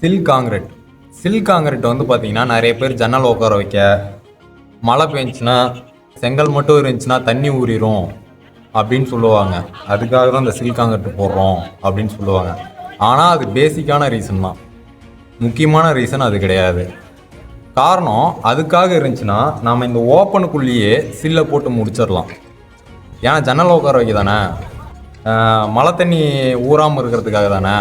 சில் concrete. சில் concrete வந்து பார்த்தீங்கன்னா நிறைய பேர் ஜன்னல் உட்கார வைக்க மழை பெஞ்சுன்னா செங்கல் மட்டும் இருந்துச்சுன்னா தண்ணி ஊறிடும் அப்படின்னு சொல்லுவாங்க. அதுக்காக தான் இந்த சில் காங்கிரட் போடுறோம் அப்படின்னு சொல்லுவாங்க. ஆனால் அது பேசிக்கான ரீசன் தான். முக்கியமான ரீசன் அது கிடையாது. காரணம் அதுக்காக இருந்துச்சுன்னா நாம் இந்த ஓப்பனுக்குள்ளேயே சில்லை போட்டு முடிச்சிடலாம். ஏன்னா ஜன்னல் உட்கார வைக்க தானே மழை தண்ணி ஊறாமல் இருக்கிறதுக்காக தானே?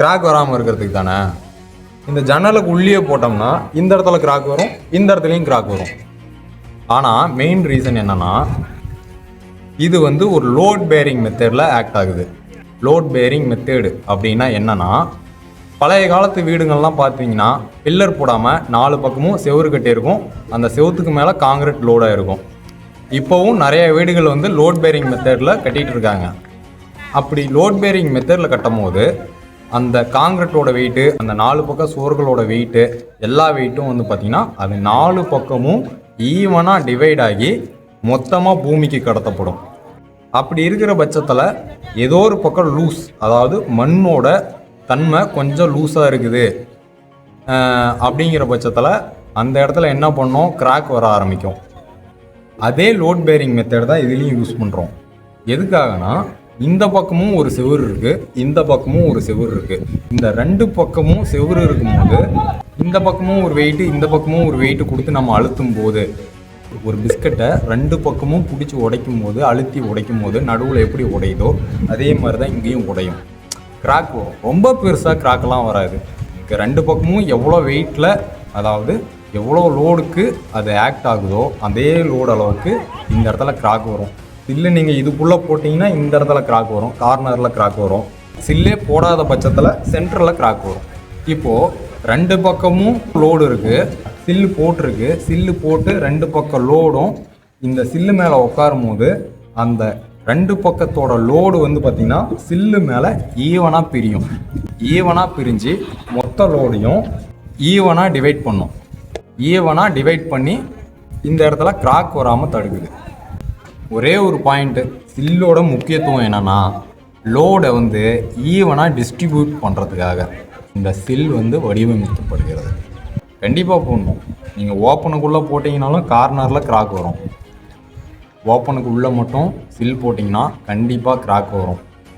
கிராக் வராமல் இருக்கிறதுக்கு தானே? இந்த ஜன்னலுக்கு உள்ளே போட்டோம்னா இந்த இடத்துல கிராக் வரும் இந்த இடத்துலையும் கிராக் வரும். ஆனால் மெயின் ரீசன் என்னன்னா இது வந்து ஒரு லோட் பேரிங் மெத்தேடில் ஆக்ட் ஆகுது. லோட் பேரிங் மெத்தேடு அப்படின்னா என்னென்னா பழைய காலத்து வீடுங்கள்லாம் பார்த்தீங்கன்னா பில்லர் போடாமல் நாலு பக்கமும் செவரு கட்டியிருக்கும் அந்த செவுத்துக்கு மேலே காங்கிரீட் லோடாக இருக்கும். இப்போவும் நிறைய வீடுகள் வந்து லோட் பேரிங் மெத்தடில் கட்டிகிட்டு இருக்காங்க. அப்படி லோட் பேரிங் மெத்தடில் கட்டும் போது அந்த காங்கிரட்டோட வெயிட்டு அந்த நாலு பக்கம் சுவர்களோட வெயிட்டு எல்லா வெயிட்டும் வந்து பார்த்திங்கன்னா அது நாலு பக்கமும் ஈவனாக டிவைட் ஆகி மொத்தமாக பூமிக்கு கடத்தப்படும். அப்படி இருக்கிற பட்சத்தில் ஏதோ ஒரு பக்கம் லூஸ் அதாவது மண்ணோட தன்மை கொஞ்சம் லூஸாக இருக்குது. அப்படிங்கிற பட்சத்தில் அந்த இடத்துல என்ன பண்ணோம்? கிராக் வர ஆரம்பிக்கும். அதே லோட் பேரிங் மெத்தட் தான் இதுலேயும் யூஸ் பண்ணுறோம் எதுக்காகனா இந்த பக்கமும் ஒரு செவுரு இருக்கு இந்த பக்கமும் ஒரு செவுரு இருக்கு. இந்த ரெண்டு பக்கமும் செவுறு இருக்கும்போது இந்த பக்கமும் ஒரு வெயிட்டு இந்த பக்கமும் ஒரு வெயிட்டு கொடுத்து நம்ம அழுத்தும் போது ஒரு பிஸ்கட்டை ரெண்டு பக்கமும் பிடிச்சி உடைக்கும் போது அழுத்தி உடைக்கும் போது நடுவில் எப்படி உடையுதோ அதே மாதிரி தான் இங்கேயும் உடையும். கிராக் வரும். ரொம்ப பெருசாக கிராக்லாம் வராது. இங்கே ரெண்டு பக்கமும் எவ்வளோ வெயிட்டில் அதாவது எவ்வளோ லோடுக்கு அது ஆக்ட் ஆகுதோ அதே லோடு அளவுக்கு இந்த இடத்துல கிராக் வரும். சில்லு நீங்கள் இதுக்குள்ளே போட்டிங்கன்னா இந்த இடத்துல கிராக் வரும் கார்னரில் கிராக் வரும். சில்லே போடாத பட்சத்தில் சென்டரில் கிராக் வரும். இப்போது ரெண்டு பக்கமும் லோடு இருக்குது சில்லு போட்டிருக்கு. சில்லு போட்டு ரெண்டு பக்கம் லோடும் இந்த சில்லு மேலே உட்காரும் போது அந்த ரெண்டு பக்கத்தோட லோடு வந்து பார்த்திங்கன்னா சில்லு மேலே ஈவனாக பிரியும். ஈவனாக பிரிஞ்சு மொத்த லோடையும் ஈவனாக டிவைட் பண்ணும். ஈவனாக டிவைட் பண்ணி இந்த இடத்துல கிராக் வராமல் தடுக்குது. ஒரே ஒரு பாயிண்ட்டு சில்லோட முக்கியத்துவம் என்னன்னா லோடை வந்து ஈவனாக டிஸ்ட்ரிபியூட் பண்ணுறதுக்காக இந்த சில் வந்து வடிவமைக்கப்படுகிறது. கண்டிப்பாக போடணும். நீங்கள் ஓப்பனுக்குள்ளே போட்டிங்கனாலும் கார்னரில் கிராக் வரும். ஓப்பனுக்கு உள்ளே மட்டும் சில் போட்டிங்கன்னா கண்டிப்பாக கிராக் வரும்.